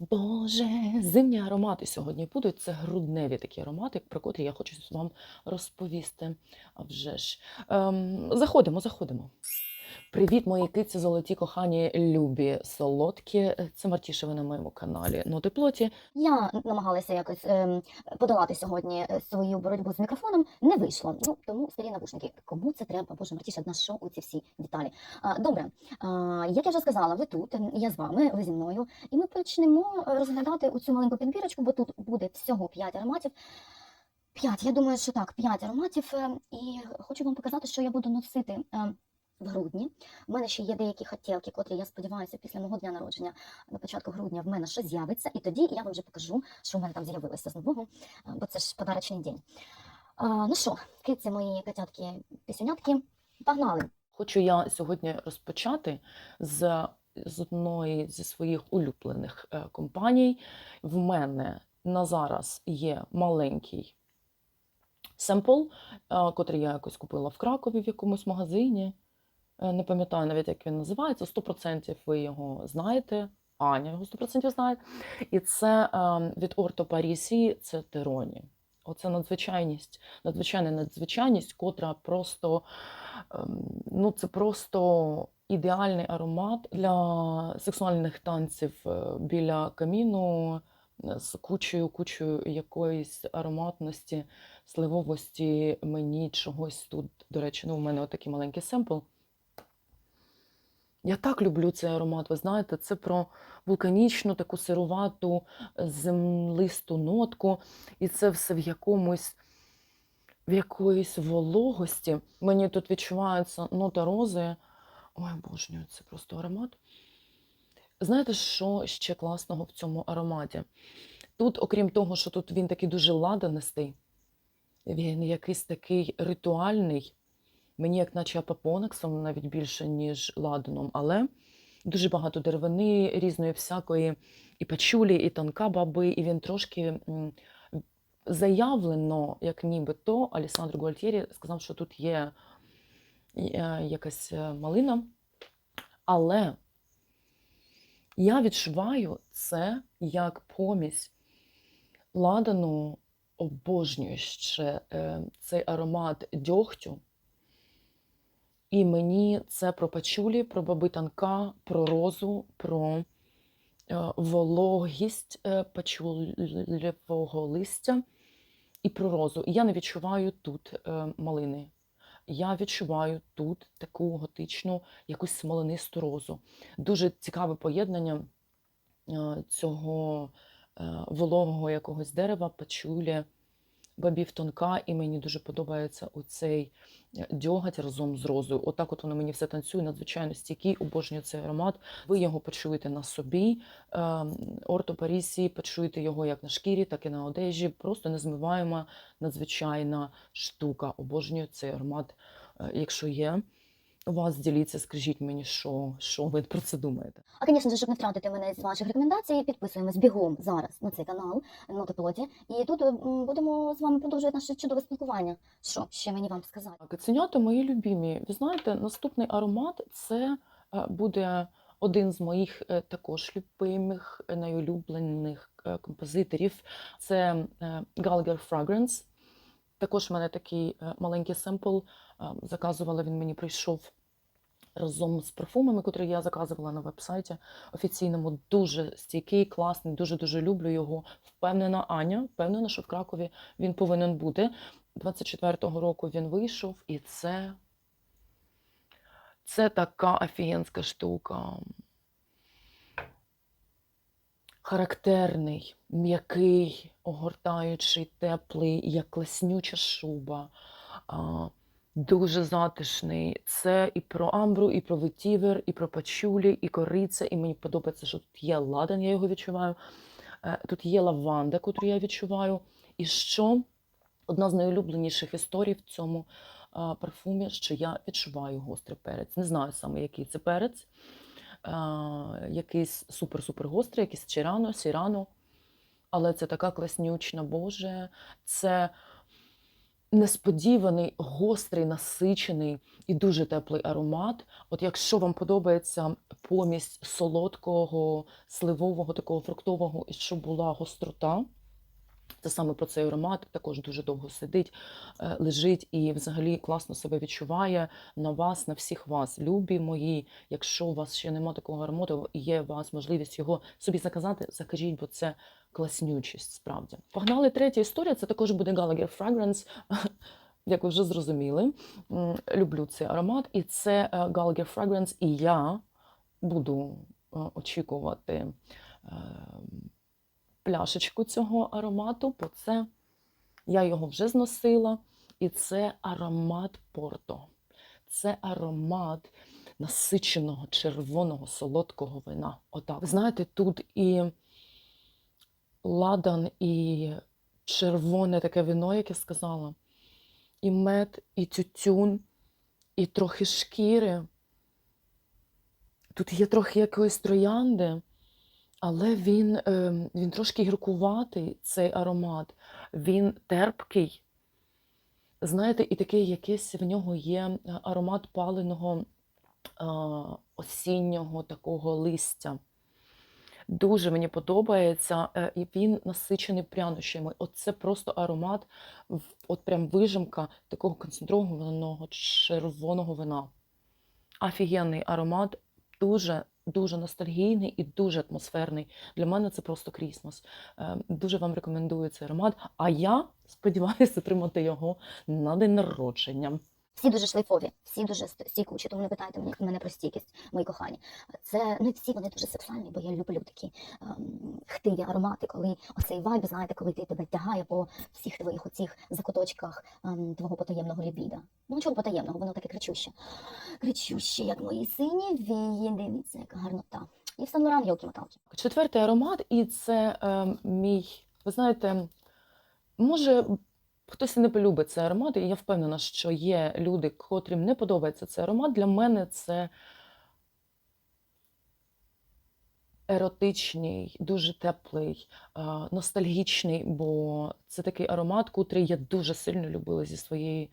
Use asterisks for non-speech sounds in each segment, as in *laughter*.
Боже, зимні аромати сьогодні будуть. Це грудневі такі аромати, про котрі я хочу вам розповісти. А вже ж. Ем, заходимо, заходимо. Привіт, мої киці, золоті, кохані, любі, солодкі. Це Мартіша, ви на моєму каналі Ноти плоті. Я намагалася якось ем, подолати сьогодні е, свою боротьбу з мікрофоном. Не вийшло. Ну тому старі навушники. Кому це треба? Боже, Мартіша, на що у ці всі деталі? А, добре, а, як я вже сказала, ви тут, ем, я з вами, ви зі мною, і ми почнемо е, розглядати у цю маленьку підбірочку, бо тут буде всього 5 ароматів. П'ять, я думаю, що так, п'ять ароматів. е, І хочу вам показати, що я буду носити. Е, В грудні У мене ще є деякі хотілки, котрі я сподіваюся, після мого дня народження на початку грудня в мене щось з'явиться, і тоді я вам вже покажу, що в мене там з'явилося з нового, бо це ж подарочний день. А, ну що, киці мої котятки пісюнятки, погнали. Хочу я сьогодні розпочати з, з одної зі своїх улюблених е, компаній. В мене на зараз є маленький семпл, е, котрий я якось купила в Кракові в якомусь магазині. Е, Не пам'ятаю навіть, як він називається. 100% ви його знаєте. Аня його 100% знає. І це е, від Орто Парісі, це Тероні. Оце надзвичайність, надзвичайна надзвичайність, котра просто ем, ну, це просто ідеальний аромат для сексуальних танців е, біля каміну е, з кучею, кучею якоїсь ароматності, сливовості, мені чогось тут. До речі, ну, у мене отакий маленький семпл. Я так люблю цей аромат, ви знаєте, це про вулканічну, таку сирувату, землисту нотку, і це все в якомусь в якоїсь вологості. Мені тут відчувається нота рози. Ой, обожнюю, це просто аромат. Знаєте, що ще класного в цьому ароматі? Тут, окрім того, що тут він такий дуже ладанистий, він якийсь такий ритуальний, мені як наче апопонексом навіть більше, ніж ладаном, але дуже багато деревини, різної всякої, і пачулі, і тонка баби, і він трошки заявлено, як нібито Алісандро Гуальтєрі сказав, що тут є е, якась е, малина. Але я відчуваю це як помість ладану, обожнюю ще цей аромат дьогтю. І мені це про пачулі, про баби танка, про розу, про е, вологість е, пачулевого листя і про розу. І я не відчуваю тут е, малини. Я відчуваю тут таку готичну, якусь смоленисту розу. Дуже цікаве поєднання цього вологого якогось дерева, пачулі, бабів тонка, і мені дуже подобається оцей е, дьоготь разом з розою. Отак от воно мені все танцює, надзвичайно стійкий, обожнює цей аромат. Ви його почуєте на собі. Ем, Орто Парісі, почуєте його як на шкірі, так і на одежі. Просто незмиваєма, надзвичайна штука. Обожнюю цей аромат. Е, Якщо є у вас, діліться, скажіть мені, що, що ви про це думаєте. А, звісно, щоб не втратити мене з ваших рекомендацій, підписуємось бігом зараз на цей канал Ноти Плоті. І тут будемо з вами продовжувати наше чудове спілкування. Що ще мені вам сказати? Каценята мої любімі. Ви знаєте, наступний аромат це е, буде один з моїх е, також любимих, е, найулюблених композиторів. Це Gallagher Fragrance. Також в мене такий маленький семпл. Заказувала, він мені прийшов разом з парфумами, котрі я заказувала на вебсайті офіційному. Дуже стійкий, класний, дуже-дуже люблю його. Впевнена Аня, впевнена, що в Кракові він повинен бути. 24-го року він вийшов, і це, це така офігенська штука. Характерний, м'який, огортаючий, теплий, як класнюча шуба. Дуже затишний. Це і про амбру, і про ветівер, і про пачулі, і кориця. І мені подобається, що тут є ладан, я його відчуваю. Е, Тут є лаванда, яку я відчуваю. І що одна з найулюбленіших історій в цьому парфумі, що я відчуваю гострий перець. Не знаю саме, який це перець. Якийсь супер-супер гострий, якийсь чирано, сірано. Але це така класнючна, Боже. Це несподіваний, гострий, насичений і дуже теплий аромат. От якщо вам подобається помість солодкого, сливового, такого фруктового, і щоб була гострота, це саме про цей аромат, також дуже довго сидить, е, лежить і взагалі класно себе відчуває на вас, на всіх вас. Любі мої, якщо у вас ще немає такого аромату, є у вас можливість його собі заказати, закажіть, бо це класнючість, справді. Погнали третя історія. Це також буде Gallagher Fragrance. *laughs* Як ви вже зрозуміли, люблю цей аромат, і це е, Gallagher Fragrance, і я буду е, очікувати е, пляшечку цього аромату, бо це я його вже зносила, і це аромат Порто. Це аромат насиченого червоного солодкого вина. Отак. Знаєте, тут і ладан, і червоне таке вино, як я сказала, і мед, і тютюн, і трохи шкіри. Тут є трохи якоїсь троянди, але він, е, він трошки гіркуватий, цей аромат. Він терпкий. Знаєте, і такий якийсь в нього є е, аромат паленого осіннього такого листя. Дуже мені подобається, е, і він насичений прянощами. От це просто аромат, от прям вижимка такого концентрованого червоного вина. Офігенний аромат, дуже, дуже ностальгійний і дуже атмосферний. Для мене це просто крісмас. Е, Дуже вам рекомендую цей аромат. А я сподіваюся *laughs* отримати його на день народження. Всі дуже шлейфові, всі дуже ст- стійкучі, тому не питайте мене, мене про стійкість, мої кохані. Це і всі вони дуже сексуальні, бо я люблю такі ем, хтиві аромати, коли оцей вайб, знаєте, коли ти тебе тягає по всіх твоїх оцих закуточках ем, твого потаємного лібіда. Ну нічого потаємного, воно таке кричуще. Кричуще, як мої сині вії, дивіться, яка гарнота. І в Сан Лоран йолки моталки Четвертий аромат, і це е, мій, ви знаєте, може, хтось і не полюбить цей аромат, і я впевнена, що є люди, котрим не подобається цей аромат. Для мене це еротичний, дуже теплий, ностальгічний, бо це такий аромат, котрий я дуже сильно любила зі своєї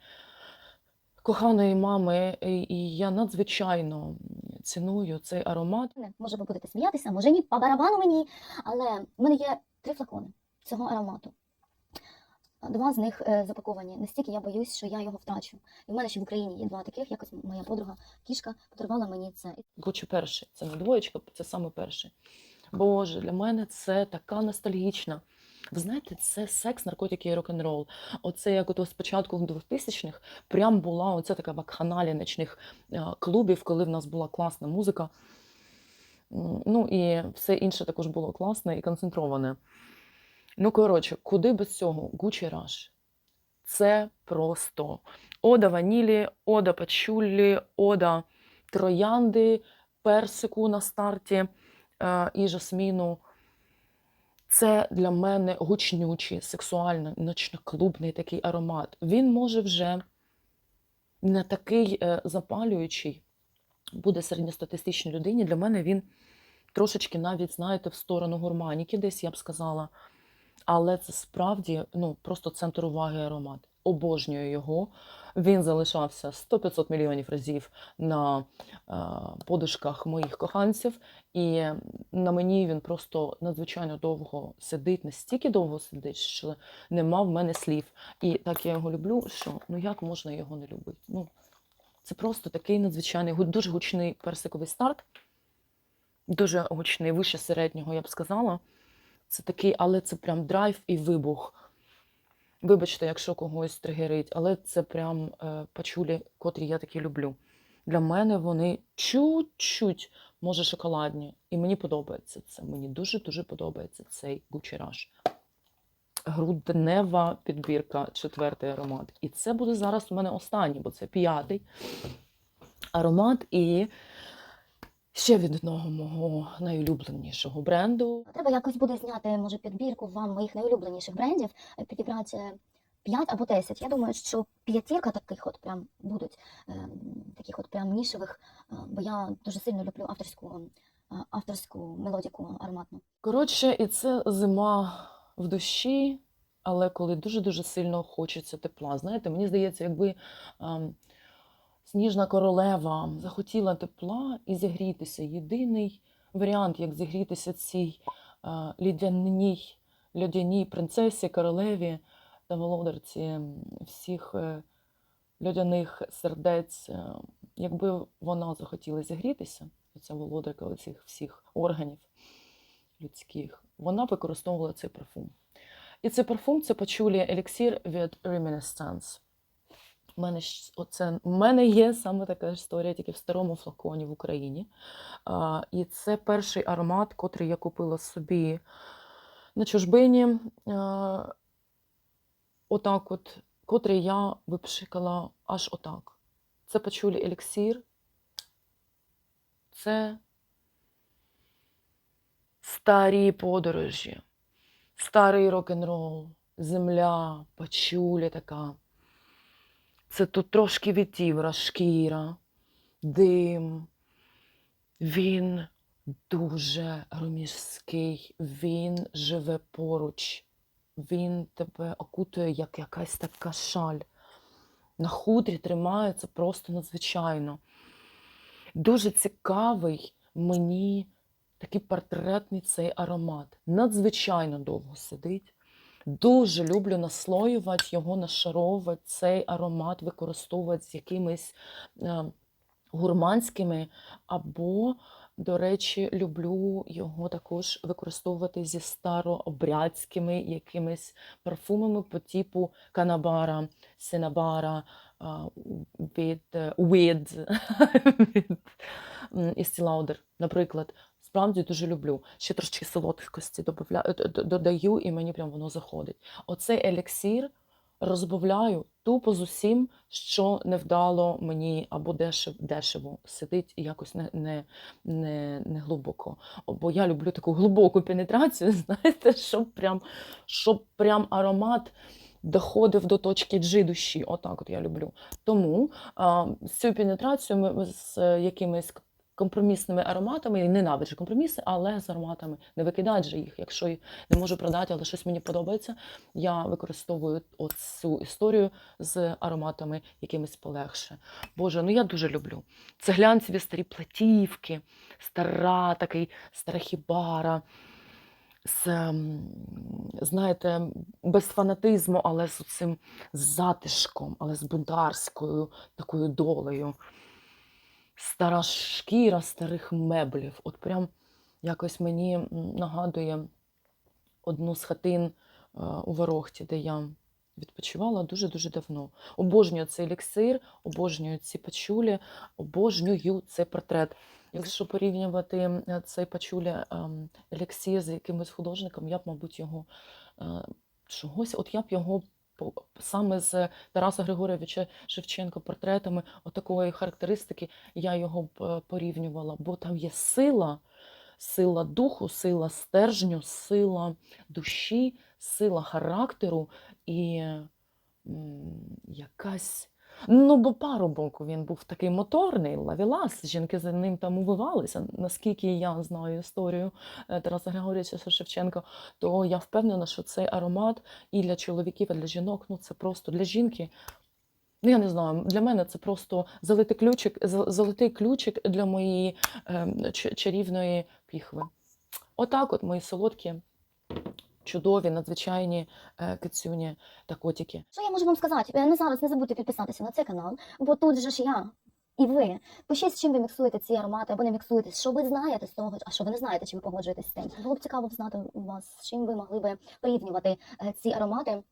коханої мами, і я надзвичайно ціную цей аромат. Може, ви будете сміятися, може ні, по барабану мені. Але в мене є три флакони цього аромату. Два з них е, запаковані. Настільки я боюсь, що я його втрачу. І в мене ще в Україні є два таких. Якось моя подруга кішка подарувала мені це. Гуччі перший, це не двоєчка, це саме перший. Боже, для мене це така ностальгічна. Ви знаєте, це секс, наркотики і рок-н-рол. Оце як ото спочатку в 2000-х прям була оця така вакханалія нічних е, клубів, коли в нас була класна музика. Ну і все інше також було класне і концентроване. Ну, коротше, куди без цього? Гучі Rush. Це просто ода ванілі, ода пачулі, ода троянди, персику на старті е, і жасміну. Це для мене гучнючий, сексуальний, ночноклубний такий аромат. Він може вже не такий е, запалюючий, буде середньостатистичній людині. Для мене він трошечки навіть, знаєте, в сторону гурманіки, десь я б сказала. Але це справді ну, просто центр уваги аромат. Обожнюю його. Він залишався 100-500 мільйонів разів на е, подушках моїх коханців, і на мені він просто надзвичайно довго сидить, настільки довго сидить, що нема в мене слів. І так я його люблю, що ну як можна його не любити? Ну, це просто такий надзвичайний, дуже гучний персиковий старт, дуже гучний, вище середнього, я б сказала. Це такий, але це прям драйв і вибух. Вибачте, якщо когось тригерить, але це прям е, пачулі, котрі я такі люблю. Для мене вони чуть-чуть, може, шоколадні. І мені подобається це. Мені дуже-дуже подобається цей Rush. Груднева підбірка, четвертий аромат. І це буде зараз у мене останній, бо це п'ятий аромат. І ще від одного мого найулюбленішого бренду. Треба якось буде зняти, може, підбірку вам моїх найулюбленіших брендів, е, підібрати 5 або 10. Я думаю, що п'ятірка таких от прям будуть, ем, таких от прям нішевих, е, бо я дуже сильно люблю авторську, е, авторську мелодіку ароматну. Коротше, і це зима в душі, але коли дуже-дуже сильно хочеться тепла. Знаєте, мені здається, якби ем, сніжна королева захотіла тепла і зігрітися. Єдиний варіант, як зігрітися цій е, лідяній, льодяній принцесі, королеві та володарці всіх е, льодяних сердець, е, якби вона захотіла зігрітися, ця володарка цих всіх органів людських, вона використовувала цей парфум. І цей парфум це почулі еліксір від Reminiscence. У мене, оце, у мене є саме така історія, тільки в старому флаконі в Україні. А, і це перший аромат, котрий я купила собі на чужбині. А, отак от, котрий я випшикала аж отак. Це почулі еліксір. Це старі подорожі, старий рок-н-рол, земля, пачуля така. Це тут трошки вітівра, шкіра, дим. Він дуже громіжський, він живе поруч, він тебе окутує як якась така шаль. На хутрі тримається просто надзвичайно. Дуже цікавий мені такий портретний цей аромат. Надзвичайно довго сидить. Дуже люблю наслоювати його, нашаровувати цей аромат, використовувати з якимись е, гурманськими, або, до речі, люблю його також використовувати зі старообрядськими якимись парфумами по типу канабара, синабара, а, від е, від, *laughs* від м, Estee наприклад. Справді дуже люблю. Ще трошки солодкості додаю, і мені прям воно заходить. Оцей еліксір розбавляю тупо з усім, що невдало мені або дешево, дешево сидить якось не, не, не, не глибоко. Бо я люблю таку глибоку пенетрацію, *laughs* знаєте, щоб прям, щоб прям аромат доходив до точки G душі. Отак от я люблю. Тому а, з цією пенетрацією ми з е, якимись компромісними ароматами, я ненавиджу компроміси, але з ароматами не викидати же їх. Якщо не можу продати, але щось мені подобається, я використовую оцю історію з ароматами якимись полегше. Боже, ну я дуже люблю. Це глянцеві старі платівки, стара, такий стара хібара. З, ем, знаєте, без фанатизму, але з цим затишком, але з бунтарською такою долею. Стара шкіра старих меблів. От прям якось мені нагадує одну з хатин е, у Ворохті, де я відпочивала дуже-дуже давно. Обожнюю цей еліксир, обожнюю ці пачулі, обожнюю цей портрет. Якщо порівнювати е, цей пачулі ем, еліксир з якимось художником, я б, мабуть, його е, чогось, от я б його саме з Тараса Григорьовича Шевченка портретами отакої характеристики я його е, порівнювала, бо там є сила, сила духу, сила стержню, сила душі, сила характеру і якась. Ну, бо парубок він був такий моторний, лавілас, жінки за ним там увивалися. Наскільки я знаю історію е, Тараса Григорьовича Шевченка, то я впевнена, що цей аромат і для чоловіків, і для жінок, ну це просто для жінки. Ну, я не знаю, для мене це просто золотий ключик, золотий ключик для моєї ем, чарівної піхви. Отак, от мої солодкі, чудові, надзвичайні е, кицюні та котики. Що я можу вам сказати? Е, Не зараз не забудьте підписатися на цей канал, бо тут же ж я. І ви пишіть, з чим ви міксуєте ці аромати або не міксуєте, що ви знаєте з того, а що ви не знаєте, чи ви погоджуєтесь з цим. Було б цікаво знати вас, з чим ви могли би порівнювати е, ці аромати.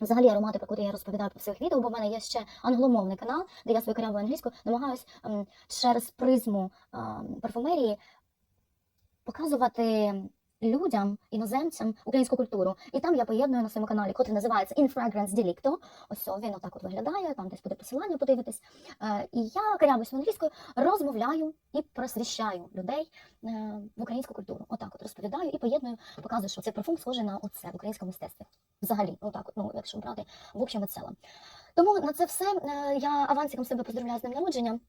Взагалі аромати, про які я розповідаю по своїх відео, бо в мене є ще англомовний канал, де я свою корявою англійською намагаюсь ем, через призму ем, парфумерії показувати людям, іноземцям українську культуру. І там я поєдную на своєму каналі, який називається In Fragrance Delicto. Ось він отак от виглядає, там десь буде посилання, подивитись. Е, і я корявусь англійською, розмовляю і просвіщаю людей е, в українську культуру. Отак от розповідаю і поєдную, показую, що цей парфум схожий на оце в українському мистецтві. Взагалі, отак, от, ну, якщо брати в общем і цілому. Тому на це все е, я авансиком себе поздравляю з днем народження.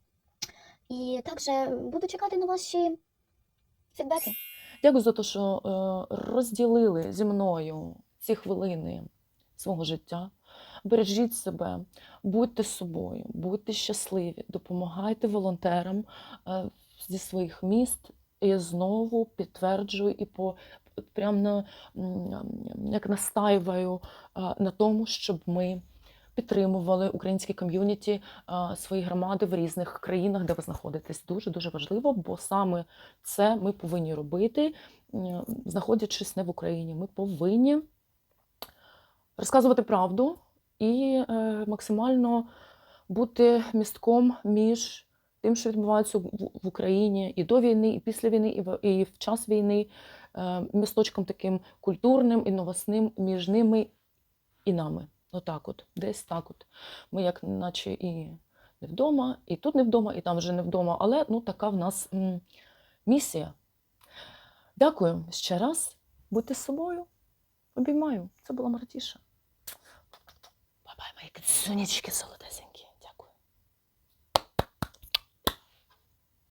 І також буду чекати на ваші фідбеки. Дякую за те, що е, розділили зі мною ці хвилини свого життя. Бережіть себе, будьте собою, будьте щасливі, допомагайте волонтерам е, зі своїх міст. І знову підтверджую і по прям на як настаюваю а, на тому, щоб ми підтримували українські ком'юніті свої громади в різних країнах, де ви знаходитесь. Дуже дуже важливо, бо саме це ми повинні робити, знаходячись не в Україні. Ми повинні розказувати правду і е, максимально бути містком між тим, що відбувається в Україні і до війни, і після війни, і в, час війни, е, місточком таким культурним і новосним між ними і нами. Отак от, десь так от. Ми як наче і не вдома, і тут не вдома, і там вже не вдома, але ну така в нас м, місія. Дякую ще раз. Будьте собою. Обіймаю. Це була Мартіша. Бабай, мої кицюнічки солодесенькі.